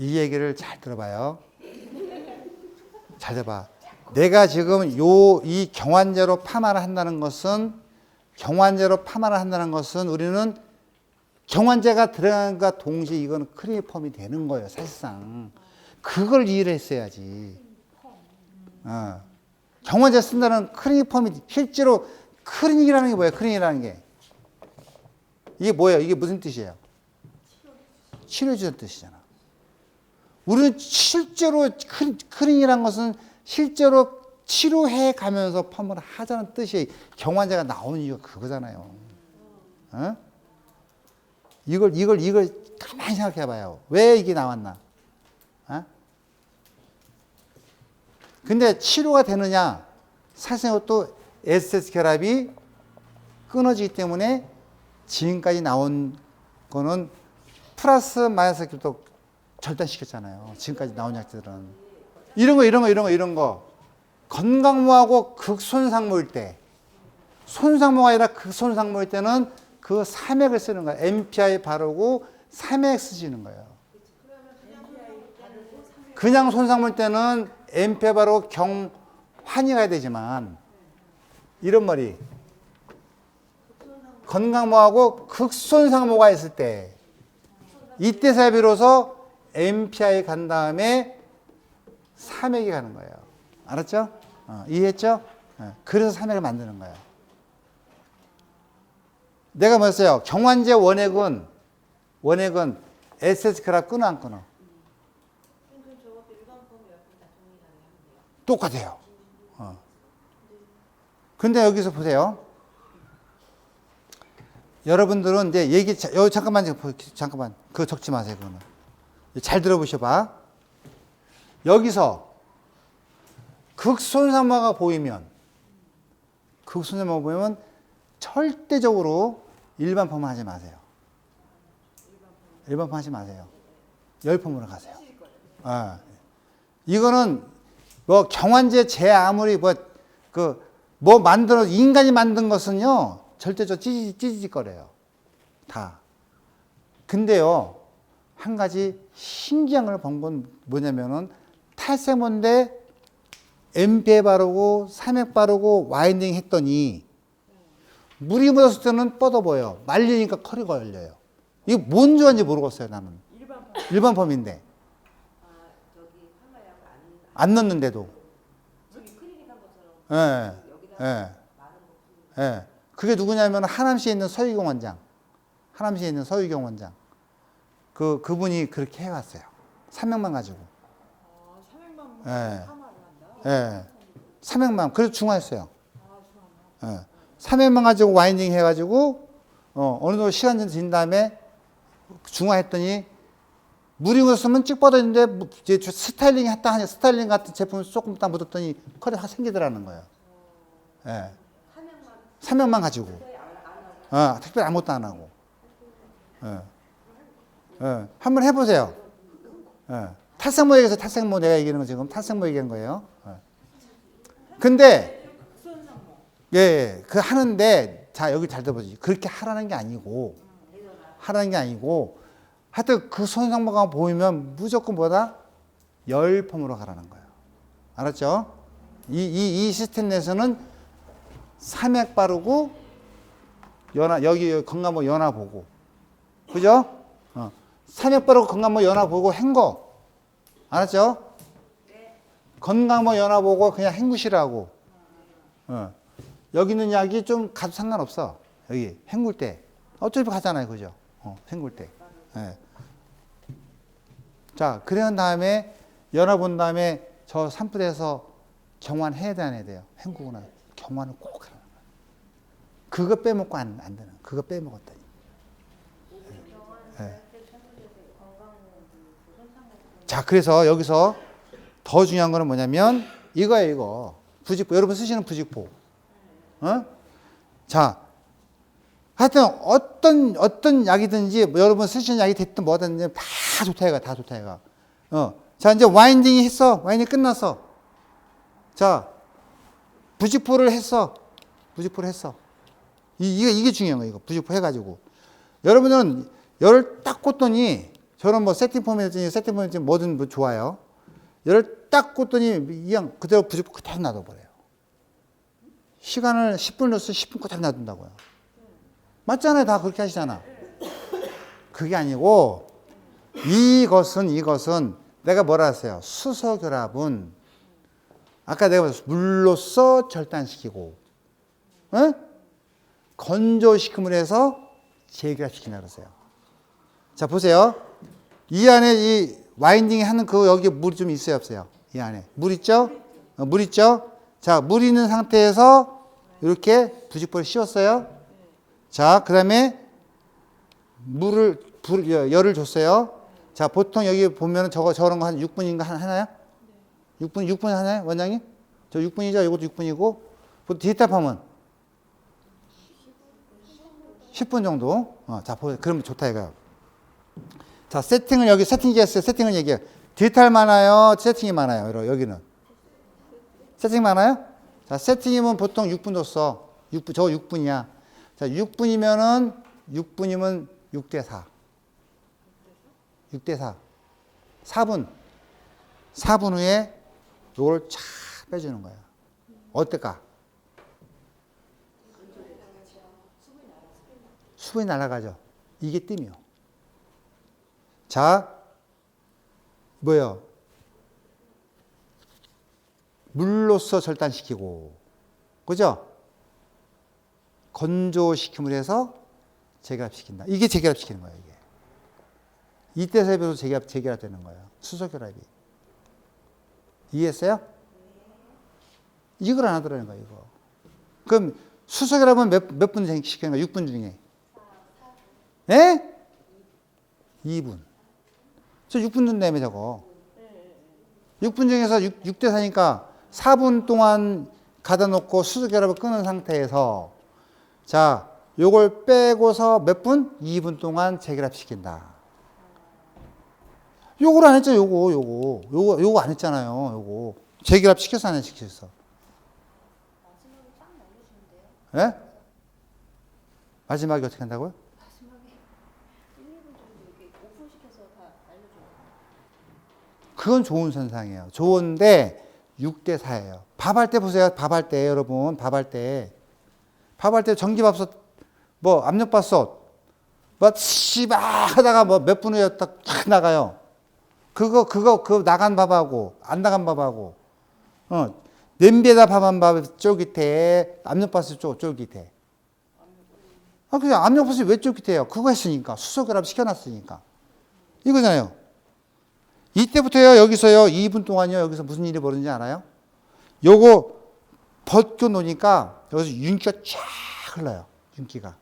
이 얘기를 잘 들어봐요. 잘 들어봐. 내가 지금 요 이 경환제로 파마를 한다는 것은 경환제로 파마를 한다는 것은 우리는 경환제가 들어간과 동시에 이거는 크리미펌이 되는 거예요, 사실상. 그걸 이해를 했어야지. 어. 경환제 쓴다는 크리미펌이 실제로 크리닉이라는 게 뭐예요? 크리닉이라는 게. 이게 뭐예요? 이게 무슨 뜻이에요? 치료주는 뜻이잖아. 우리는 실제로 크린이라는 것은 실제로 치료해 가면서 펌을 하자는 뜻이 경환자가 나오는 이유가 그거잖아요. 어? 이걸 이걸 이걸 가만히 생각해 봐요. 왜 이게 나왔나? 어? 근데 치료가 되느냐? 사실은 또 SS 결합이 끊어지기 때문에 지금까지 나온 거는 플러스 마이너스 도 절단시켰잖아요. 지금까지 나온 약들은. 이런 거, 이런 거, 이런 거, 이런 거. 건강모하고 극손상모일 때, 손상모가 아니라 극손상모일 때는 그 삼액을 쓰는 거예요. MPI 바르고 삼액 쓰시는 거예요. 그냥 손상모일 때는 MPI 바르고 경환이 가야 되지만, 이런 머리. 건강모하고 극손상모가 있을 때, 이때서야 비로소 MPI 간 다음에 3액이 가는 거예요. 알았죠? 어, 이해했죠? 어, 그래서 3액을 만드는 거예요. 내가 뭐였어요? 경환제 원액은, 원액은 SS 크랍 끊어 안 끊어? 똑같아요. 어. 근데 여기서 보세요. 여러분들은 이제 얘기, 자- 여 잠깐만, 보- 잠깐만. 그거 적지 마세요, 그거는. 잘 들어보셔봐. 여기서 극손상모가 보이면, 극손상모가 보이면 절대적으로 일반 펌 하지 마세요. 일반 펌 하지 마세요. 열 펌으로 가세요. 아, 이거는 뭐 경환제 제 아무리 뭐그뭐 만들어 인간이 만든 것은요 절대적 찌지 찌지거려요 다. 근데요 한 가지 신기한 걸 본 건 뭐냐면은 탈세모인데 MP에 바르고 삼액 바르고 와인딩 했더니 물이 묻었을 때는 뻗어 보여 말리니까 컬이 걸려요. 이게 뭔 줄인지 모르겠어요 나는. 일반 펌 인데 안 넣는데도. 예, 예, 예. 그게 누구냐면 하남시에 있는 서유경 원장. 하남시에 있는 서유경 원장. 그, 그분이 그렇게 해왔어요. 300만 가지고. 예, 예. 300만. 그래서 중화했어요. 예. 300만 가지고 와인딩 해가지고, 어, 어느 정도 시간 진 다음에 중화했더니 물이 묻었으면 찍 뻗었는데 뭐 이제 저 스타일링 했다 하니 스타일링 같은 제품 조금 딱 묻었더니 컬이 확 생기더라는 거예요. 예. 3명만 가지고. 어, 특별히 아무것도 안 하고. 예. 예. 한번 해보세요. 예. 탈색모 얘기해서 탈색모 내가 얘기하는 거 지금 탈색모 얘기한 거예요. 예. 근데, 예, 예, 그 하는데, 자, 여기 잘 들어보지. 그렇게 하라는 게 아니고, 하라는 게 아니고, 하여튼 그 손상모가 보이면 무조건 뭐다? 열펌으로 가라는 거예요. 알았죠? 이, 이, 이 시스템 내에서는 삼액 바르고, 연화, 여기 건강모 연화 보고. 그죠? 바르고 건강모 연화 보고 헹궈. 알았죠? 건강모 연화 보고 그냥 헹구시라고. 어. 여기 있는 약이 좀 가도 상관없어. 여기 헹굴 때. 어차피 가잖아요. 그죠? 어, 헹굴 때. 예. 자, 그런 다음에 연화 본 다음에 저 산불에서 경환해야 돼, 안 해야 돼요? 헹구고 나 경환을 꼭 하라는 거야. 그거 빼먹고 안, 안 되는. 그거 빼먹었더니. 예. 자, 그래서 여기서 더 중요한 거는 뭐냐면 이거예요, 이거. 부직포. 여러분 쓰시는 부직포. 어? 자, 하여튼 어떤 어떤 약이든지 뭐 여러분 쓰시는 약이 됐든 뭐든 다 좋다 이가 다 좋다 이가. 어. 자, 이제 와인딩이 했어. 와인딩 끝났어. 자, 부직포를 했어. 부직포를 했어. 이, 이게, 이게 중요한 거예요. 이거 부직포 해가지고. 여러분은 열을 딱 꽂더니 저는 뭐 세팅 포맷이 세팅 포맷이 뭐든 뭐 좋아요. 열을 딱 꽂더니 그냥 그대로 부직포 그대로 놔둬버려요. 시간을 10분 넣어서 10분 그대로 놔둔다고요. 맞잖아요. 다 그렇게 하시잖아. 그게 아니고 이것은 이것은 내가 뭐라 했어요? 수소 결합은 아까 내가 말했어. 물로써 절단시키고 응? 건조시킴을 해서 재결합시킨다 그랬어요. 자 보세요. 이 안에 이 와인딩 하는 그 여기 물이 좀 있어요 없어요? 이 안에 물 있죠? 어, 물 있죠? 자 물 있는 상태에서 이렇게 부직포를 씌웠어요. 자 그 다음에 물을 불, 여- 열을 줬어요. 자 보통 여기 보면은 저거 저런 거 한 6분인가 하나요? 6분 6분 하나요 원장님? 저 6분이죠. 이것도 6분이고 보통 디지털하면 10분 정도. 어, 자. 그러면 좋다 이거요. 자, 세팅을 여기 했어요. 세팅을 얘기해요. 디지털 많아요? 세팅이 많아요? 여기는. 세팅 많아요? 자, 세팅이면 보통 6분 줬어. 6분, 저거 6분이야. 자, 6분이면은, 6분이면 6대 4. 6대 4. 4분. 4분 후에 요걸 쫙 빼주는 거야. 어떨까? 수분이 날아가죠. 이게 뜸이요. 자, 뭐요? 물로써 절단시키고, 그죠? 건조시킴을 해서 재결합시킨다. 이게 재결합시키는 거예요, 이게. 이때 세배로 재결합, 재결합되는 거예요. 수소결합이. 이해했어요? 이걸 안 하더라는 거예요, 이거. 그럼 수소결합은 몇, 몇분 시키는 거예요? 6분 중에. 예? 2분. 저 6분 준다며 저거. 6분 중에서 6, 6대 4니까 4분 동안 가다 놓고 수소 결합을 끊은 상태에서 자, 요걸 빼고서 몇 분? 2분 동안 재결합 시킨다. 요걸 안 했죠, 요거, 요거. 요거, 요거 안 했잖아요, 요거. 재결합 시켰어, 안 시켰어? 예? 마지막에 어떻게 한다고요? 그건 좋은 선상이에요. 좋은데 6대 4예요. 밥 할 때 보세요. 밥 할 때 여러분, 밥 할 때. 밥 할 때 전기밥솥 뭐 압력밥솥 뭐 씨바 하다가 뭐 몇 분 후에 딱탁 나가요. 그거 그거 그 나간 밥하고 안 나간 밥하고 어 냄비에다 밥한 밥 쫄깃해 압력밥솥 쫄 쫄깃해. 아 그냥 압력밥솥이 왜 쫄깃해요? 그거 했으니까 수소 결합 시켜놨으니까 이거잖아요. 이때부터요, 여기서요, 2분 동안요, 여기서 무슨 일이 벌어지는지 알아요? 요거 벗겨 놓으니까 여기서 윤기가 쫙 흘러요. 윤기가.